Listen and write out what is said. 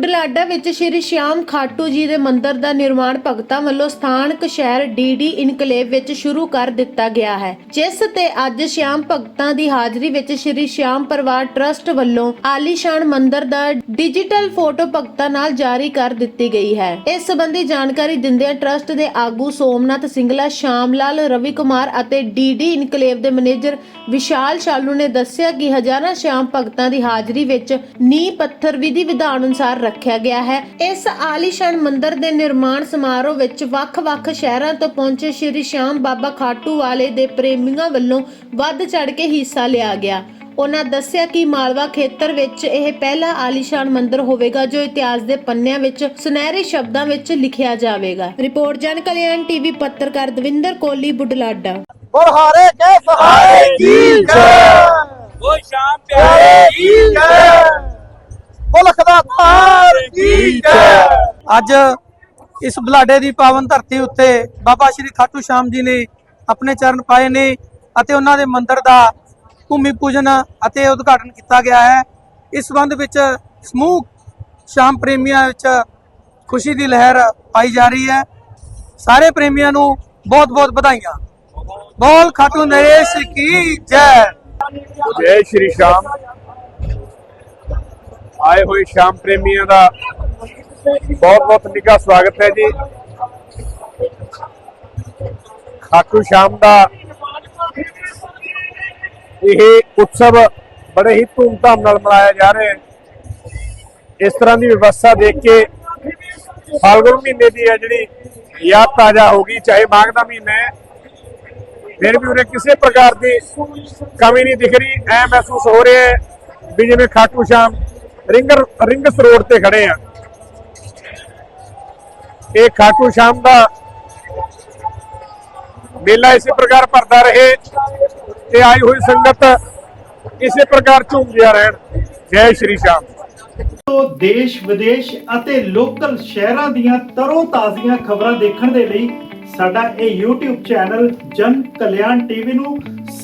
ਬੁਢਲਾਡਾ ਵਿੱਚ ਸ਼੍ਰੀ ਸ਼ਿਆਮ ਖਾਟੂ ਜੀ ਦੇ ਮੰਦਿਰ ਦਾ ਨਿਰਮਾਣ ਭਗਤਾਂ ਵੱਲੋਂ ਸਥਾਨਕ ਸ਼ਹਿਰ ਡੀਡੀ ਇਨਕਲੇਵ ਵਿੱਚ ਸ਼ੁਰੂ ਕਰ ਦਿੱਤਾ ਗਿਆ ਹੈ, ਜਿਸ ਤੇ ਅੱਜ ਸ਼ਿਆਮ ਭਗਤਾਂ ਦੀ ਹਾਜ਼ਰੀ ਵਿੱਚ ਸ਼੍ਰੀ ਸ਼ਿਆਮ ਪਰਿਵਾਰ ਟਰਸਟ ਵੱਲੋਂ ਆਲੀਸ਼ਾਨ ਮੰਦਿਰ ਦਾ ਡਿਜੀਟਲ ਫੋਟੋ ਭਗਤਾਂ ਨਾਲ ਜਾਰੀ ਕਰ ਦਿੱਤੀ ਗਈ ਹੈ। ਇਸ ਸੰਬੰਧੀ ਜਾਣਕਾਰੀ ਦਿੰਦਿਆਂ ਟਰਸਟ ਦੇ ਆਗੂ ਸੋਮਨਾਥ ਸਿੰਗਲਾ ਸ਼ਾਮ ਲਾਲ ਰਵੀ ਕੁਮਾਰ ਅਤੇ ਡੀਡੀ ਇਨਕਲੇਵ ਦੇ ਮੈਨੇਜਰ ਵਿਸ਼ਾਲ ਸ਼ਾਲੂ ਨੇ ਦੱਸਿਆ ਕਿ ਹਜ਼ਾਰਾਂ ਸ਼ਾਮ ਭਗਤਾਂ ਦੀ ਹਾਜ਼ਰੀ ਵਿੱਚ ਨੀਂਹ ਪੱਥਰ ਵਿਧੀ ਵਿਧਾਨ ਅਨੁਸਾਰ ਰੱਖਿਆ ਗਿਆ ਹੈ। ਇਸ ਆਲੀਸ਼ਾਨ ਮੰਦਿਰ ਦੇ ਨਿਰਮਾਣ ਸਮਾਰੋਹ ਵਿੱਚ ਵੱਖ-ਵੱਖ ਸ਼ਹਿਰਾਂ ਤੋਂ ਪਹੁੰਚੇ ਸ਼੍ਰੀ ਸ਼ਾਮ ਬਾਬਾ ਖਾਟੂ ਵਾਲੇ ਦੇ ਪ੍ਰੇਮੀਆਂ ਵੱਲੋਂ ਵੱਧ ਚੜ ਕੇ ਹਿੱਸਾ ਲਿਆ ਗਿਆ। ਉਹਨਾਂ ਦੱਸਿਆ ਕਿ ਮਾਲਵਾ ਖੇਤਰ ਵਿੱਚ ਇਹ ਪਹਿਲਾ ਆਲੀਸ਼ਾਨ ਮੰਦਿਰ ਹੋਵੇਗਾ ਜੋ ਇਤਿਹਾਸ ਦੇ ਪੰਨਿਆਂ ਵਿੱਚ ਸੁਨਹਿਰੇ ਸ਼ਬਦਾਂ ਵਿੱਚ ਲਿਖਿਆ ਜਾਵੇਗਾ। ਰਿਪੋਰਟ ਜਨ ਕਲਿਆਣ ਟੀਵੀ ਪੱਤਰਕਾਰ ਦਵਿੰਦਰ ਕੋਲੀ ਬੁੱਢਲਾਡਾ। ਬਰਹਾਰੇ ਕੇ ਸਹਾਰੇ ਕੀ ਜੈ? ਉਹ ਸ਼ਾਮ ਪਿਆਰੇ ਕੀ ਜੈ? ਬੋਲ ਖੁਦਾ ਅੱਜ ਇਸ ਬਲਾਡੇ ਦੀ ਪਾਵਨ ਧਰਤੀ ਉੱਤੇ ਬਾਬਾ ਸ਼੍ਰੀ ਖਾਟੂ ਸ਼ਾਮ ਜੀ ਨੇ ਆਪਣੇ ਚਰਨ ਪਾਏ ਨੇ ਅਤੇ ਉਹਨਾਂ ਦੇ ਮੰਦਿਰ ਦਾ ਭੂਮੀ ਪੂਜਨ ਅਤੇ ਉਦਘਾਟਨ ਕੀਤਾ ਗਿਆ ਹੈ। ਇਸ ਸੰਬੰਧ ਵਿੱਚ ਸਮੂਹ ਸ਼ਾਮ ਪ੍ਰੇਮੀਆਂ ਵਿੱਚ ਖੁਸ਼ੀ ਦੀ ਲਹਿਰ ਪਾਈ ਜਾ ਰਹੀ ਹੈ। ਸਾਰੇ ਪ੍ਰੇਮੀਆਂ ਨੂੰ ਬਹੁਤ-ਬਹੁਤ ਵਧਾਈਆਂ। ਬੋਲ ਖਾਟੂ ਨਰੇਸ਼ ਕੀ ਜੈ। ਜੈ ਸ਼੍ਰੀ ਸ਼ਾਮ। ਆਏ ਹੋਏ ਸ਼ਾਮ ਪ੍ਰੇਮੀਆਂ ਦਾ ਬਹੁਤ ਬਹੁਤ ਨਿੱਘਾ ਸਵਾਗਤ ਹੈ ਜੀ। ਖਾਟੂ ਸ਼ਾਮ ਦਾ ਇਹ ਉਤਸਵ ਬੜੇ ਹੀ ਧੂਮਧਾਮ ਨਾਲ ਮਨਾਇਆ ਜਾ ਰਿਹਾ ਹੈ। ਇਸ ਤਰ੍ਹਾਂ ਦੀ ਵਿਵਸਥਾ ਦੇਖ ਕੇ ਫਾਲਗੁਨ ਮਹੀਨੇ ਦੀ ਹੈ ਜਿਹੜੀ ਯਾਦ ਤਾਜ਼ਾ ਹੋ ਗਈ, ਚਾਹੇ ਮਾਘ ਦਾ ਮਹੀਨਾ ਹੈ, ਫਿਰ ਵੀ ਉਹਨੇ ਕਿਸੇ ਪ੍ਰਕਾਰ ਦੀ ਕਮੀ ਨਹੀਂ ਦਿਖ ਰਹੀ, ਐ ਮਹਿਸੂਸ ਹੋ ਰਿਹਾ ਹੈ ਵੀ ਜਿਵੇਂ ਖਾਟੂ ਸ਼ਾਮ ਰਿੰਗਰ ਰਿੰਗਸ ਰੋਡ ਤੇ ਖੜੇ ਆ। ਇਹ ਖਾਟੂ ਸ਼ਾਮ ਦਾ ਮੇਲਾ ਇਸੇ ਪ੍ਰਕਾਰ ਭਰਦਾ ਰਹੇ ਤੇ ਆਈ ਹੋਈ ਸੰਗਤ ਇਸੇ ਪ੍ਰਕਾਰ ਝੂਮਦਿਆਂ ਰਹਿਣ। ਜੈ ਸ਼੍ਰੀ ਸ਼ਾਮ। ਤੋਂ ਦੇਸ਼, ਵਿਦੇਸ਼ ਅਤੇ ਲੋਕਲ ਸ਼ਹਿਰਾਂ ਦੀਆਂ ਤਰੋ ਤਾਜ਼ੀਆਂ ਖਬਰਾਂ ਦੇਖਣ ਦੇ ਲਈ ਸਾਡਾ ਇਹ YouTube ਚੈਨਲ ਜਨ ਕਲਿਆਣ ਟੀਵੀ ਨੂੰ